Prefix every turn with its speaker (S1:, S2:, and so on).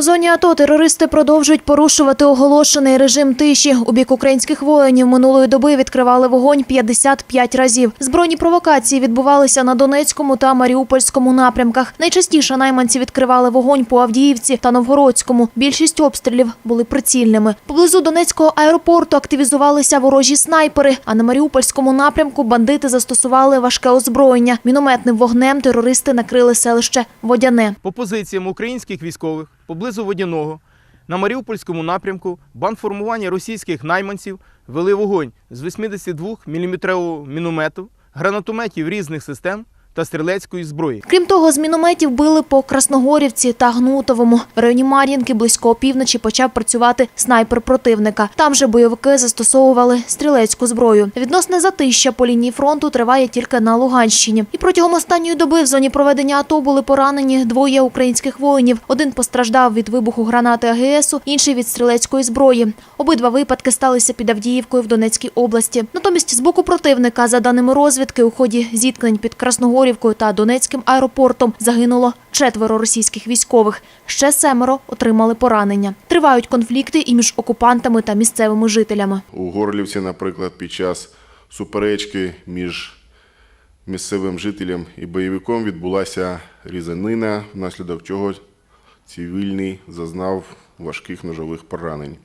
S1: У зоні АТО терористи продовжують порушувати оголошений режим тиші. У бік українських воїнів минулої доби відкривали вогонь 55 разів. Збройні провокації відбувалися на Донецькому та Маріупольському напрямках. Найчастіше найманці відкривали вогонь по Авдіївці та Новгородському. Більшість обстрілів були прицільними. Поблизу Донецького аеропорту активізувалися ворожі снайпери. А на Маріупольському напрямку бандити застосували важке озброєння. Мінометним вогнем терористи накрили селище Водяне.
S2: По позиціям українських військових поблизу Водяного. На Маріупольському напрямку банформування російських найманців вели вогонь з 82 мм міномету, гранатометів різних систем та стрілецької зброї.
S1: Крім того, з мінометів били по Красногорівці та Гнутовому. В районі Мар'їнки близько опівночі почав працювати снайпер противника. Там же бойовики застосовували стрілецьку зброю. Відносне затища по лінії фронту триває тільки на Луганщині. І протягом останньої доби в зоні проведення АТО були поранені двоє українських воїнів. Один постраждав від вибуху гранати АГСу, інший від стрілецької зброї. Обидва випадки сталися під Авдіївкою в Донецькій області. Натомість з боку противника, за даними розвідки, у ході зіткнень під Красногорівкою та Донецьким аеропортом загинуло четверо російських військових. Ще семеро отримали поранення. Тривають конфлікти і між окупантами та місцевими жителями.
S3: У Горлівці, наприклад, під час суперечки між місцевим жителем і бойовиком відбулася різанина, внаслідок чого цивільний зазнав важких ножових поранень.